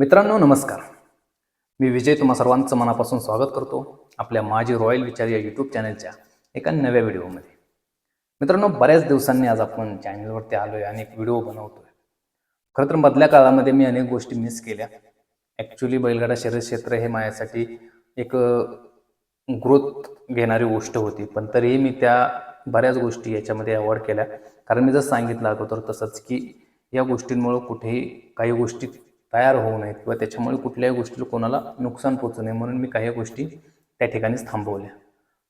मित्रांनो नमस्कार. मी विजय तुम्हा सर्वांचं मनापासून स्वागत करतो आपल्या माझी रॉयल विचार या यूट्यूब चॅनलच्या एका नव्या व्हिडिओमध्ये. मित्रांनो बऱ्याच दिवसांनी आज आपण चॅनलवरती आलो आहे आणि एक व्हिडिओ बनवतो आहे खरं तर मधल्या काळामध्ये मी अनेक गोष्टी मिस केल्या. ॲक्च्युली बैलगाडा शरीर क्षेत्र हे माझ्यासाठी एक ग्रोथ घेणारी गोष्ट होती. पण तरीही मी त्या बऱ्याच गोष्टी याच्यामध्ये अवॉइड केल्या. कारण मी जर सांगितलं अगोदर तसंच की या गोष्टींमुळं कुठेही काही गोष्टी तयार होऊ नयेत किंवा त्याच्यामुळे कुठल्याही गोष्टीला कोणाला नुकसान पोचू नये म्हणून मी काही गोष्टी त्या ठिकाणीच थांबवल्या.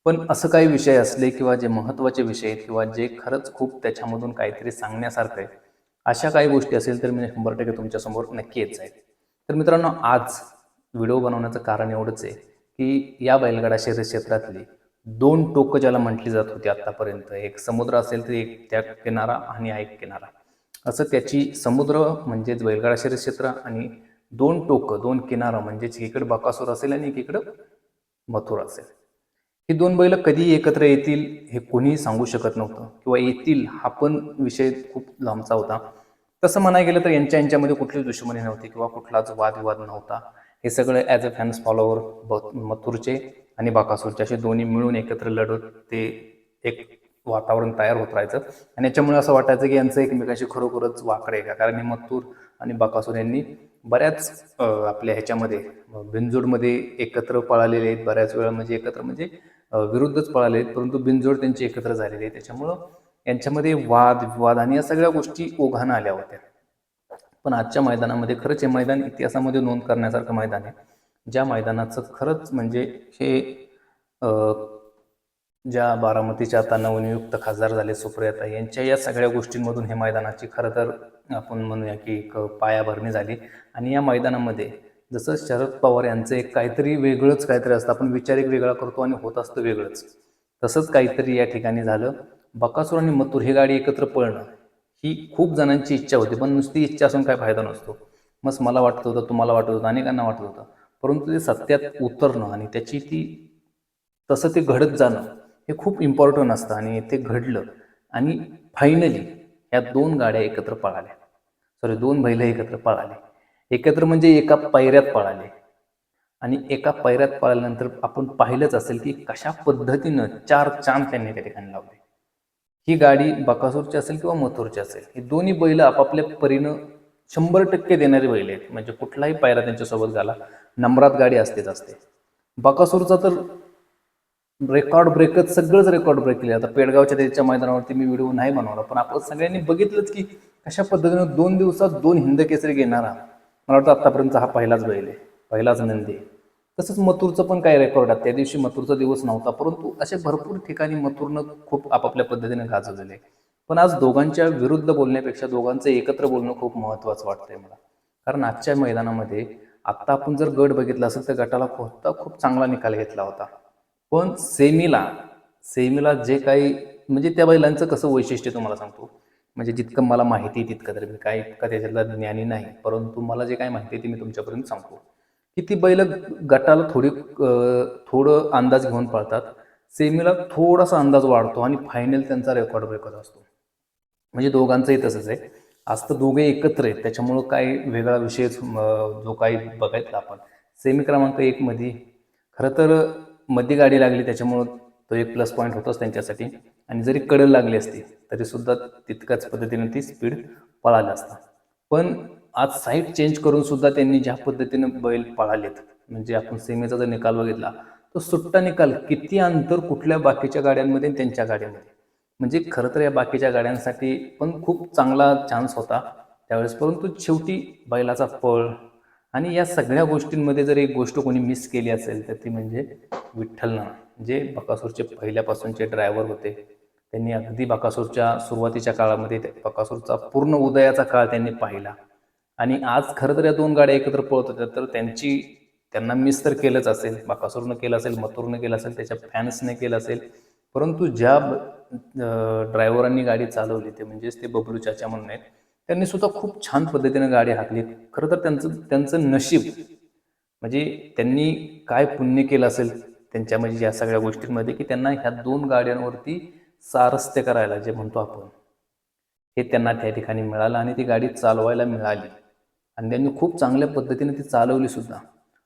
पण असं काही विषय असले किंवा जे महत्त्वाचे विषय आहेत किंवा जे खरंच खूप त्याच्यामधून काहीतरी सांगण्यासारखं आहे अशा काही गोष्टी असेल तर मी शंभर टक्के तुमच्यासमोर नक्की येत जाईल. तर मित्रांनो आज व्हिडिओ बनवण्याचं कारण एवढंच आहे की या बैलगाडा शर्यत क्षेत्रातली दोन टोकं ज्याला म्हटली जात होती आत्तापर्यंत एक समुद्र असेल तर एक त्या किनारा आणि हा एक किनारा. असं त्याची समुद्र म्हणजेच बैलगाडा शर्यत क्षेत्र आणि दोन टोकं दोन किनारा म्हणजेच एकीकडे बकासूर असेल आणि एकीकडं मथुर असेल. ही दोन बैल कधी एकत्र येतील हे कोणीही सांगू शकत नव्हतं किंवा येतील हा पण विषय खूप लांबचा होता. तसं म्हणायला गेलं तर यांच्या यांच्यामध्ये कुठलीच दुश्मनी नव्हती किंवा कुठलाच वादविवाद नव्हता. हे सगळं ॲज अ फॅन्स फॉलोवर ब मथुरचे आणि बाकासूरचे असे दोन्ही मिळून एकत्र लढत ते एक वातावरण तयार होत राहायचं. आणि याच्यामुळे असं वाटायचं की यांचं एकमेकांशी खरोखरच वाकडे आहे का? कारण हिमतूर आणि बाकासूर यांनी बऱ्याच आपल्या ह्याच्यामध्ये बिनजोडमध्ये एकत्र पळालेले आहेत. बऱ्याच वेळा म्हणजे एकत्र म्हणजे विरुद्धच पळाले आहेत. परंतु बिनजोड त्यांचे एकत्र झालेली आहे. त्याच्यामुळं यांच्यामध्ये वाद विवाद आणि या सगळ्या गोष्टी ओघानं आल्या होत्या. पण आजच्या मैदानामध्ये खरंच हे मैदान इतिहासामध्ये नोंद करण्यासारखं मैदान आहे. ज्या मैदानाचं खरंच म्हणजे हे ज्या बारामतीच्या आता नवनियुक्त खासदार झाले सुप्रियाता यांच्या या सगळ्या गोष्टींमधून हे मैदानाची खरं तर आपण म्हणूया की एक पायाभरणी झाली. आणि या मैदानामध्ये जसं शरद पवार यांचं एक काहीतरी वेगळंच काहीतरी असतं. आपण विचार एक वेगळा करतो आणि होत असतं वेगळंच. तसंच काहीतरी या ठिकाणी झालं. बकासूर आणि मथुर ही गाडी एकत्र पळणं ही खूप जणांची इच्छा होती पण नुसती इच्छा असून काय फायदा नसतो. मग मला वाटत होतं तुम्हाला वाटत होतं अनेकांना वाटत होतं. परंतु ते सत्यात उतरणं आणि त्याची ती तसं ते घडत जाणं हे खूप इम्पॉर्टंट असतं आणि ते घडलं. आणि फायनली या दोन गाड्या एकत्र पळाल्या. सॉरी दोन बैल एकत्र पळाले. एकत्र म्हणजे एका पैऱ्यात पळाले. आणि एका पैऱ्यात पळाल्यानंतर आपण पाहिलंच असेल की कशा पद्धतीनं चार चांद त्यांनी त्या ठिकाणी लावले. ही गाडी बकासूरची असेल किंवा मथुरची असेल ही दोन्ही बैल आपापल्या परीनं शंभर टक्के देणारी बैल आहेत. म्हणजे कुठलाही पायरा त्यांच्यासोबत झाला नंबरात गाडी असतेच असते. बकासूरचा तर रेकॉर्ड ब्रेकच सगळंच रेकॉर्ड ब्रेक केले आता पेडगावच्या त्याच्या मैदानावरती मी व्हिडिओ नाही बनवला पण आपण सगळ्यांनी बघितलंच की कशा पद्धतीनं दोन दिवसात दोन हिंद केसरी घेणारा मला वाटतं आत्तापर्यंत हा पहिलाच बैल आहे पहिलाच नंदी तसंच मथुरचं पण काय रेकॉर्ड आहे त्या दिवशी मथुरचा दिवस नव्हता परंतु असे भरपूर ठिकाणी मथुरनं खूप आपापल्या पद्धतीने गाजवलेले पण आज दोघांच्या विरुद्ध बोलण्यापेक्षा दोघांचं एकत्र बोलणं खूप महत्त्वाचं वाटतंय मला. कारण आजच्या मैदानामध्ये आत्ता आपण जर गट बघितला असेल तर गटाला होता खूप चांगला निकाल घेतला होता. पण सेमीला सेमीला जे काही म्हणजे त्या बैलांचं कसं वैशिष्ट्य तुम्हाला सांगतो? म्हणजे जितकं मला माहिती आहे तितकं तर मी काय इतका त्याच्यातला ज्ञानी नाही. परंतु मला जे काय माहिती आहे ते मी तुमच्यापर्यंत सांगतो. की ती बैल गटाला थोडी थोडं अंदाज घेऊन पळतात. सेमीला थोडासा अंदाज वाढतो आणि फायनल त्यांचा रेकॉर्ड ब्रेकर असतो. म्हणजे दोघांचंही तसंच आहे. आज तर दोघे एकत्र आहेत. त्याच्यामुळं काही वेगळा विषयच जो काही बघायचा आपण. सेमी क्रमांक एकमध्ये खरं तर मध्ये गाडी लागली त्याच्यामुळं तो एक प्लस पॉईंट होतोच त्यांच्यासाठी. आणि जरी कडल लागली असती तरी सुद्धा तितक्याच पद्धतीने ती स्पीड पळाली असता. पण आज साईट चेंज करून सुद्धा त्यांनी ज्या पद्धतीने बैल पळालेत म्हणजे आपण सीमेचा जर निकाल बघितला तो सुट्टा निकाल किती अंतर कुठल्या बाकीच्या गाड्यांमध्ये आणि त्यांच्या गाड्यांमध्ये? म्हणजे खरं तर या बाकीच्या गाड्यांसाठी पण खूप चांगला चान्स होता त्यावेळेस परंतु शेवटी बैलाचा पळ आणि या सगळ्या गोष्टींमध्ये जर एक गोष्ट कोणी मिस केली असेल तर ती म्हणजे विठ्ठल नाना जे बकासूरचे पहिल्यापासूनचे ड्रायव्हर होते. त्यांनी अगदी बकासूरच्या सुरुवातीच्या काळामध्ये बकासूरचा पूर्ण उदयाचा काळ त्यांनी पाहिला. आणि आज खरं तर या दोन गाड्या एकत्र पळत होत्या तर त्यांची त्यांना मिस तर केलंच असेल. बाकासूरनं केलं असेल मथुरनं केलं असेल त्याच्या फॅन्सने केलं असेल. परंतु ज्या ड्रायव्हरांनी गाडी चालवली ते म्हणजेच ते बबलू चाचा म्हणून आहेत त्यांनी सुद्धा खूप छान पद्धतीने गाडी हाकली. खरं तर त्यांचं त्यांचं नशीब म्हणजे त्यांनी काय पुण्य केलं असेल त्यांच्या म्हणजे या सगळ्या गोष्टींमध्ये की त्यांना ह्या दोन गाड्यांवरती सारस्त्य करायला जे म्हणतो आपण हे त्यांना त्या ठिकाणी मिळालं आणि ती गाडी चालवायला मिळाली. आणि त्यांनी खूप चांगल्या पद्धतीने ती चालवली सुद्धा.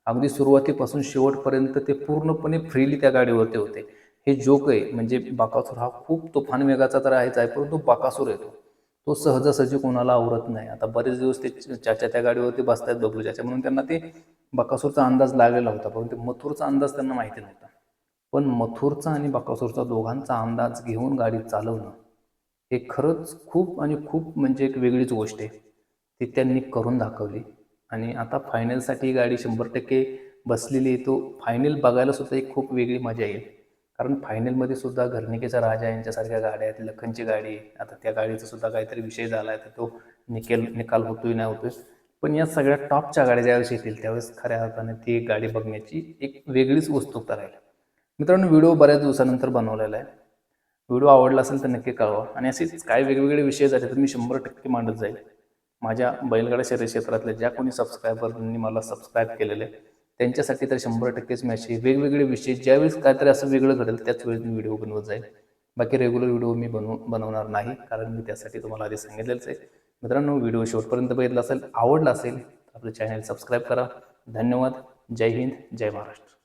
अगदी सुरुवातीपासून शेवटपर्यंत ते पूर्णपणे फ्रीली त्या गाडीवरती होते. हे जोक आहे म्हणजे बाकासूर हा खूप तुफान वेगाचा तर आहेच आहे परंतु बाकासूर येतो तो सहजासहजी कोणाला आवरत नाही. आता बरेच दिवस ते चाच्या त्या गाडीवरती बसतायत बबलू चाचा म्हणून त्यांना ते बकासूरचा अंदाज लागलेला होता. परंतु मथुरचा अंदाज त्यांना माहिती नव्हता. पण मथुरचा आणि बकासूरचा दोघांचा अंदाज घेऊन गाडी चालवणं हे खरंच खूप आणि खूप म्हणजे एक वेगळीच गोष्ट आहे. ती त्यांनी करून दाखवली. आणि आता फायनलसाठी गाडी शंभर टक्के बसलेली आहे. तो फायनल बघायला सुद्धा एक खूप वेगळी मजा येईल. कारण फायनलमध्ये सुद्धा घरनिकेचा राजा यांच्यासारख्या गाड्या आहेत. लखनची गाडी आहे. आता त्या गाडीचा सुद्धा काहीतरी विषय झाला आहे तर तो निकेल निकाल होतोय नाही होतोय. पण या सगळ्या टॉपच्या गाड्या ज्यावेळेस येतील त्यावेळेस खऱ्या अर्थाने ती एक गाडी बघण्याची एक वेगळीच उत्सुकता राहील. मित्रांनो व्हिडिओ बऱ्याच दिवसानंतर बनवलेला आहे. व्हिडिओ आवडला असेल तर नक्की कळवा. आणि असेच काय वेगवेगळे विषय झाले तर मी शंभर टक्के मांडत जाईल. माझ्या बैलगाडा शरीर क्षेत्रातल्या ज्या कोणी सबस्क्रायबरनी मला सबस्क्राईब केलेले आहे, त्यांच्यासाठी तर शंभर टक्केच मी वेगवेगळे विषय ज्यावेळेस काहीतरी असं वेगळं घडेल त्याच वेळेस मी व्हिडिओ बनवत जाईल. बाकी रेग्युलर व्हिडिओ मी बनवू बनवणार नाही कारण मी त्यासाठी तुम्हाला आधी सांगितलेलंच आहे. मित्रांनो व्हिडिओ शेवटपर्यंत बघितला असेल आवडला असेल तर आपलं चॅनल सबस्क्राईब करा. धन्यवाद. जय हिंद जय महाराष्ट्र.